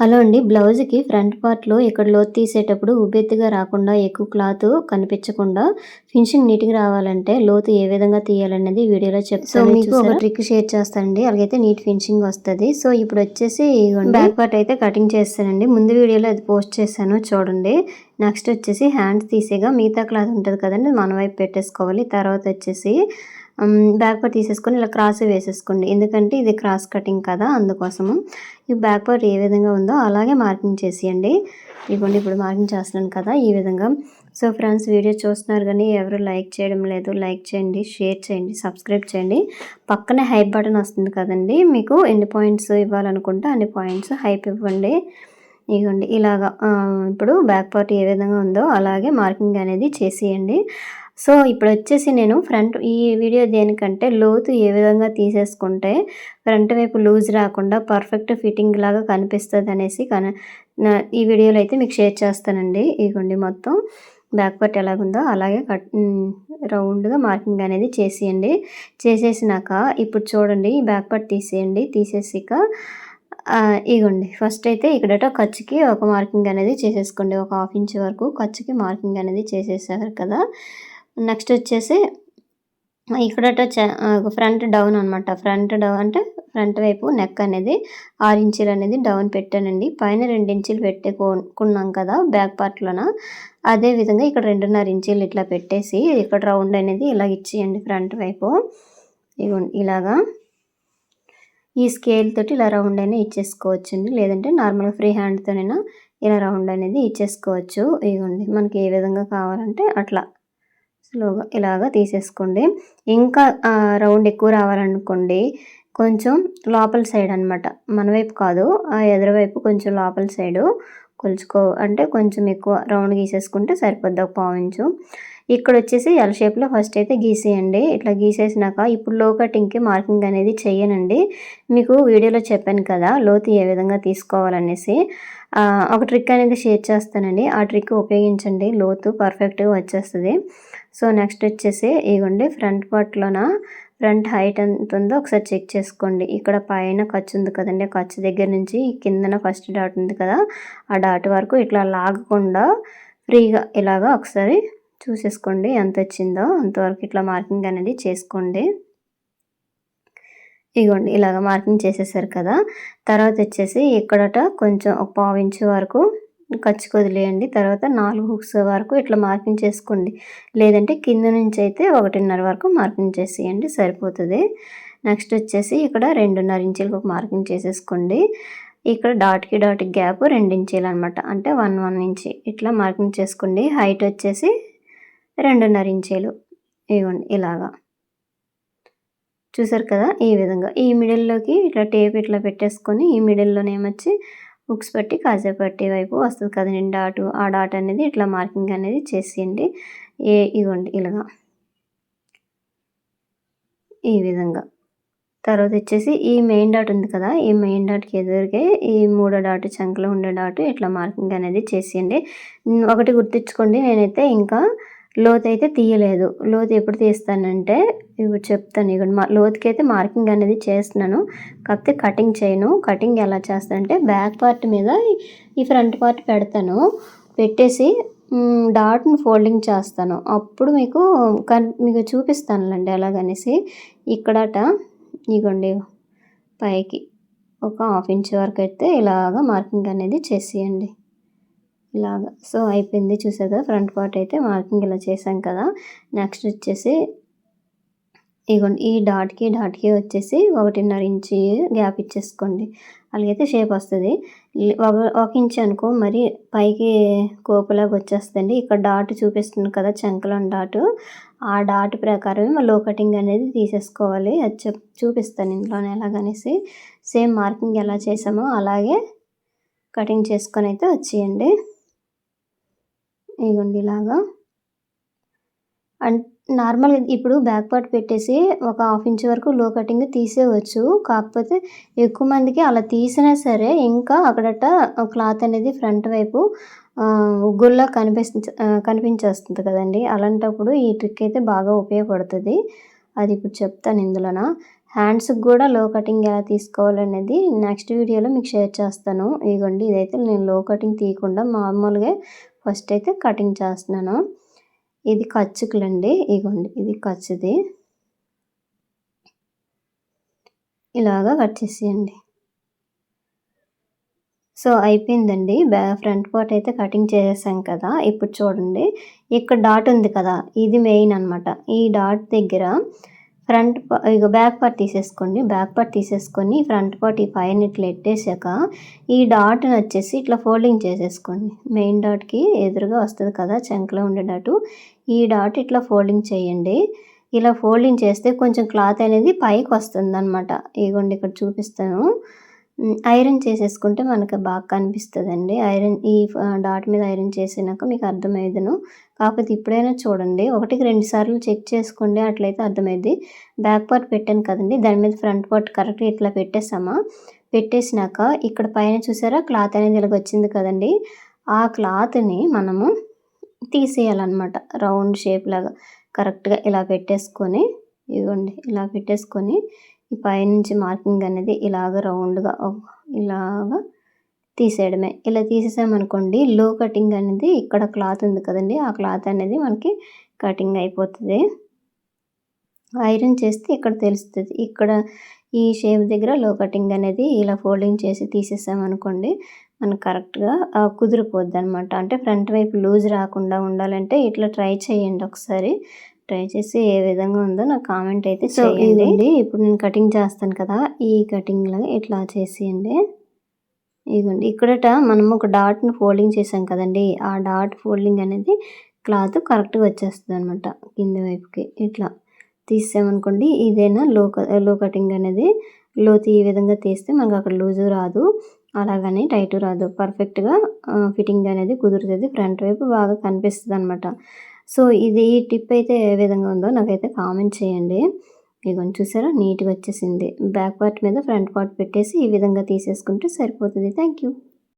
Hello అండి. బ్లౌజ్కి front పార్ట్లో ఇక్కడ లోతు తీసేటప్పుడు ఉబ్బెత్తుగా రాకుండా ఎక్కువ క్లాత్ కనిపించకుండా ఫినిషింగ్ నీట్గా రావాలంటే లోతు ఏ విధంగా తీయాలనేది వీడియోలో చెప్తాను. సో మీకు ఒక ట్రిక్ షేర్ చేస్తానండి అలాగైతే నీట్ ఫినిషింగ్ వస్తుంది. సో ఇప్పుడు వచ్చేసి బ్యాక్ పార్ట్ అయితే కటింగ్ చేస్తానండి. ముందు వీడియోలో అది పోస్ట్ చేశాను. చూడండి. నెక్స్ట్ వచ్చేసి హ్యాండ్స్ తీసేగా మిగతా క్లాత్ ఉంటుంది కదండి మన వైపు పెట్టేసుకోవాలి. తర్వాత వచ్చేసి బ్యాక్ పార్ట్ తీసేసుకొని ఇలా క్రాస్ వేసేసుకోండి. ఎందుకంటే ఇది క్రాస్ కటింగ్ కదా అందుకోసము. ఈ బ్యాక్ పార్ట్ ఏ విధంగా ఉందో అలాగే మార్కింగ్ చేసేయండి. ఇవ్వండి ఇప్పుడు మార్కింగ్ చేస్తున్నాను కదా ఈ విధంగా. సో ఫ్రెండ్స్ వీడియో చూస్తున్నారు కానీ ఎవరు లైక్ చేయడం లేదు. లైక్ చేయండి షేర్ చేయండి సబ్స్క్రైబ్ చేయండి. పక్కనే హైప్ బటన్ వస్తుంది కదండి. మీకు ఎన్ని పాయింట్స్ ఇవ్వాలనుకుంటే అన్ని పాయింట్స్ హైప్ ఇవ్వండి. ఇవ్వండి ఇలాగా ఇప్పుడు బ్యాక్ పార్ట్ ఏ విధంగా ఉందో అలాగే మార్కింగ్ అనేది చేసేయండి. సో ఇప్పుడు వచ్చేసి నేను ఫ్రంట్ ఈ వీడియో దేనికంటే లోతు ఏ విధంగా తీసేసుకుంటే ఫ్రంట్ వైపు లూజ్ రాకుండా పర్ఫెక్ట్ ఫిట్టింగ్ లాగా కనిపిస్తుంది అనేసి కన ఈ వీడియోలో అయితే మీకు షేర్ చేస్తానండి. ఇగోండి మొత్తం బ్యాక్ పార్ట్ ఎలాగుందో అలాగే కట్ రౌండ్గా మార్కింగ్ అనేది చేసేయండి. చేసేసినాక ఇప్పుడు చూడండి ఈ బ్యాక్ పార్ట్ తీసేయండి. తీసేసాక ఇగోండి. ఫస్ట్ అయితే ఇక్కడ ఖర్చుకి ఒక మార్కింగ్ అనేది చేసేసుకోండి. ఒక హాఫ్ ఇంచ్ వరకు ఖర్చుకి మార్కింగ్ అనేది చేసేసారు కదా. నెక్స్ట్ వచ్చేసి ఇక్కడ ఫ్రంట్ డౌన్ అనమాట ఫ్రంట్ డౌన్ అంటే ఫ్రంట్ వైపు నెక్ అనేది ఆరు ఇంచులు అనేది డౌన్ పెట్టానండి. పైన రెండు ఇంచులు పెట్టుకున్నాం కదా బ్యాక్ పార్ట్లోన అదే విధంగా ఇక్కడ రెండున్నర ఇంచులు ఇట్లా పెట్టేసి ఇక్కడ రౌండ్ అనేది ఇలా ఇచ్చేయండి ఫ్రంట్ వైపు. ఇలాగా. ఈ స్కేల్ తోటి ఇలా రౌండ్ అయినా ఇచ్చేసుకోవచ్చండి. లేదంటే నార్మల్గా ఫ్రీ హ్యాండ్తోనైనా ఇలా రౌండ్ అనేది ఇచ్చేసుకోవచ్చు. ఇవ్వండి మనకి ఏ విధంగా కావాలంటే అట్లా. స్లోగా ఇలాగా తీసేసుకోండి. ఇంకా రౌండ్ ఎక్కువ రావాలనుకోండి కొంచెం లోపల సైడ్ అనమాట మన వైపు కాదు ఆ ఎదురువైపు కొంచెం లోపల సైడు కొలుచుకో అంటే కొంచెం ఎక్కువ రౌండ్ గీసేసుకుంటే సరిపోద్ది ఒక పావించు ఇక్కడ వచ్చేసి ఎల్ షేప్లో ఫస్ట్ అయితే గీసేయండి. ఇట్లా గీసేసినాక ఇప్పుడు లో కటింగ్కి మార్కింగ్ అనేది చేయనండి. మీకు వీడియోలో చెప్పాను కదా లోతు ఏ విధంగా తీసుకోవాలనేసి. ఒక ట్రిక్ అనేది షేర్ చేస్తానండి. ఆ ట్రిక్ ఉపయోగించండి. లోతు పర్ఫెక్ట్గా వచ్చేస్తుంది. సో నెక్స్ట్ వచ్చేసి ఇగోండి ఫ్రంట్ పార్ట్లోన ఫ్రంట్ హైట్ ఎంత ఉందో ఒకసారి చెక్ చేసుకోండి. ఇక్కడ పైన ఖర్చు ఉంది కదండి ఖర్చు దగ్గర నుంచి కిందన ఫస్ట్ డాట్ ఉంది కదా ఆ డాట్ వరకు ఇట్లా లాగకుండా ఫ్రీగా ఇలాగా ఒకసారి చూసేసుకోండి. ఎంత వచ్చిందో అంతవరకు ఇట్లా మార్కింగ్ అనేది చేసుకోండి. ఇగోండి ఇలాగ మార్కింగ్ చేసేసారు కదా. తర్వాత వచ్చేసి ఇక్కడట కొంచెం ఒక పావు ఇంచు వరకు ఖర్చు వదిలేయండి తర్వాత నాలుగు హుక్స్ వరకు ఇట్లా మార్కింగ్ చేసుకోండి. లేదంటే కింద నుంచి అయితే ఒకటిన్నర వరకు మార్కింగ్ చేసేయండి. సరిపోతుంది. నెక్స్ట్ వచ్చేసి ఇక్కడ రెండున్నర ఇంచులకు ఒక మార్కింగ్ చేసేసుకోండి. ఇక్కడ డాట్కి డాట్కి గ్యాప్ రెండు ఇంచీలు అనమాట అంటే వన్ వన్ ఇంచి ఇట్లా మార్కింగ్ చేసుకోండి. హైట్ వచ్చేసి రెండున్నర ఇంచేలు. ఇవ్వండి ఇలాగా. చూసారు కదా ఈ విధంగా. ఈ మిడిల్లోకి ఇట్లా టేప్ ఇట్లా పెట్టేసుకొని ఈ మిడిల్లోనేమొచ్చి హుక్స్ పట్టి కాసేపట్టి వైపు వస్తుంది కదండి డాటు ఆ డాట్ అనేది ఇట్లా మార్కింగ్ అనేది చేసేయండి. ఏ ఇవ్వండి ఇలాగా. ఈ విధంగా. తర్వాత వచ్చేసి ఈ మెయిన్ డాట్ ఉంది కదా ఈ మెయిన్ డాట్కి ఎదురుగే ఈ మూడో డాట్ చంకలో ఉండే డాట్ ఇట్లా మార్కింగ్ అనేది చేసేయండి. ఒకటి గుర్తించుకోండి నేనైతే ఇంకా లోతు అయితే తీయలేదు. లోతు ఎప్పుడు తీస్తానంటే ఇప్పుడు చెప్తాను ఇక్కడ మా లోతుకి అయితే మార్కింగ్ అనేది చేస్తున్నాను. కాకపోతే కటింగ్ చేయను. కటింగ్ ఎలా చేస్తానంటే బ్యాక్ పార్ట్ మీద ఈ ఫ్రంట్ పార్ట్ పెడతాను. పెట్టేసి డాట్ని ఫోల్డింగ్ చేస్తాను. అప్పుడు మీకు మీకు చూపిస్తానులేండి ఎలాగనేసి. ఇక్కడట ఇగోండి పైకి ఒక హాఫ్ ఇంచ్ వరకు అయితే ఇలాగ మార్కింగ్ అనేది చేసేయండి. ఇలాగా. సో అయిపోయింది చూసారు కదా ఫ్రంట్ పార్ట్ అయితే మార్కింగ్ ఇలా చేసాం కదా. నెక్స్ట్ వచ్చేసి ఇగోండి ఈ డాట్కి డాట్కి వచ్చేసి ఒకటిన్నర ఇంచి గ్యాప్ ఇచ్చేసుకోండి. అలాగైతే షేప్ వస్తుంది. ఒక ఒక ఇంచ్ అనుకో మరి పైకి కోపలాగా వచ్చేస్తుంది ఇక్కడ డాట్ చూపిస్తుంది కదా చంకలం డాట్. ఆ డాట్ ప్రకారమే లో కటింగ్ అనేది తీసేసుకోవాలి. అది చెప్ చూపిస్తాను ఇంట్లోనే ఎలాగనేసి. సేమ్ మార్కింగ్ ఎలా చేసామో అలాగే కటింగ్ చేసుకొని అయితే వచ్చేయండి. ఇగోండి ఇలాగా అండ్ నార్మల్గా ఇప్పుడు బ్యాక్ పార్ట్ పెట్టేసి ఒక హాఫ్ ఇంచ్ వరకు లో కటింగ్ తీసేయవచ్చు. కాకపోతే ఎక్కువ మందికి అలా తీసినా సరే ఇంకా అక్కడట క్లాత్ అనేది ఫ్రంట్ వైపు ఉగ్గుల్లా కనిపిస్తు కనిపించేస్తుంది కదండి. అలాంటప్పుడు ఈ ట్రిక్ అయితే బాగా ఉపయోగపడుతుంది. అది ఇప్పుడు చెప్తాను ఇందులోన. హ్యాండ్స్కి కూడా లో కటింగ్ ఎలా తీసుకోవాలనేది నెక్స్ట్ వీడియోలో మీకు షేర్ చేస్తాను. ఇదిగోండి ఇదైతే నేను లో కటింగ్ తీయకుండా మామూలుగా ఫస్ట్ అయితే కటింగ్ చేస్తున్నాను. ఇది ఖర్చుకులండి ఇగోండి ఇది ఖర్చుది ఇలాగా కట్ చేసేయండి. సో అయిపోయిందండి. బ్యా ఫ్రంట్ పార్ట్ అయితే కటింగ్ చేసేసాం కదా. ఇప్పుడు చూడండి. ఇక్కడ డాట్ ఉంది కదా. ఇది మెయిన్ అనమాట ఈ డాట్ దగ్గర ఫ్రంట్ ఇక బ్యాక్ పార్ట్ తీసేసుకోండి. బ్యాక్ పార్ట్ తీసేసుకొని ఫ్రంట్ పార్ట్ ఈ పైన ఇట్లా ఎట్టేసాక ఈ డాట్ని వచ్చేసి ఇట్లా ఫోల్డింగ్ చేసేసుకోండి. మెయిన్ డాట్కి ఎదురుగా వస్తుంది కదా చెంకలో ఉండే డాటు. ఈ డాట్ ఇట్లా ఫోల్డింగ్ చేయండి. ఇలా ఫోల్డింగ్ చేస్తే కొంచెం క్లాత్ అనేది పైకి వస్తుంది అనమాట ఇగోండి ఇక్కడ చూపిస్తాను. ఐరన్ చేసేసుకుంటే మనకు బాగా కనిపిస్తుందండి. ఐరన్ ఈ డాట్ మీద ఐరన్ చేసినాక మీకు అర్థమయ్యేదను. కాకపోతే ఇప్పుడైనా చూడండి ఒకటికి రెండు సార్లు చెక్ చేసుకోండి అట్లయితే అర్థమైంది బ్యాక్ పార్ట్ పెట్టాను కదండి దాని మీద ఫ్రంట్ పార్ట్ కరెక్ట్గా ఇట్లా పెట్టేసామా పెట్టేసినాక ఇక్కడ పైన చూసారా క్లాత్ అనేది ఇలాగ వచ్చింది కదండి. ఆ క్లాత్ని మనము తీసేయాలన్నమాట రౌండ్ షేప్ లాగా కరెక్ట్గా ఇలా పెట్టేసుకొని ఇదిగోండి ఇలా పెట్టేసుకొని ఈ పైనుంచి మార్కింగ్ అనేది ఇలాగ రౌండ్గా ఇలాగ తీసేయడమే. ఇలా తీసేసామనుకోండి లో కటింగ్ అనేది ఇక్కడ క్లాత్ ఉంది కదండి ఆ క్లాత్ అనేది మనకి కటింగ్ అయిపోతుంది. ఐరన్ చేస్తే ఇక్కడ తెలుస్తుంది. ఇక్కడ ఈ షేప్ దగ్గర లో కటింగ్ అనేది ఇలా ఫోల్డింగ్ చేసి తీసేసామనుకోండి మనకు కరెక్ట్గా కుదిరిపోద్ది అనమాట అంటే ఫ్రంట్ వైపు లూజ్ రాకుండా ఉండాలంటే ఇట్లా ట్రై చేయండి ఒకసారి. ట్రై చేసి ఏ విధంగా ఉందో నాకు కామెంట్ అయితే చేయండి. ఇప్పుడు నేను కటింగ్ చేస్తాను కదా ఈ కటింగ్లో ఇట్లా చేసేయండి. ఇదిగోండి ఇక్కడట మనం ఒక డాట్ని ఫోల్డింగ్ చేసాం కదండి ఆ డాట్ ఫోల్డింగ్ అనేది క్లాత్ కరెక్ట్గా వచ్చేస్తుంది అనమాట కింద వైపుకి. ఇట్లా తీసామనుకోండి ఇదేనా లో లో కటింగ్ అనేది? లోతు ఈ విధంగా తీస్తే మనకు అక్కడ లూజు రాదు అలాగని టైట్ రాదు. పర్ఫెక్ట్గా ఫిట్టింగ్ అనేది కుదురుతుంది ఫ్రంట్ వైపు బాగా కనిపిస్తుంది అనమాట సో ఇది టిప్ అయితే ఏ విధంగా ఉందో నాకైతే కామెంట్ చేయండి. ఇదిగోండి చూసారా? నీట్గా వచ్చేసింది. బ్యాక్ పార్ట్ మీద ఫ్రంట్ పార్ట్ పెట్టేసి ఈ విధంగా తీసేసుకుంటే సరిపోతుంది. Thank you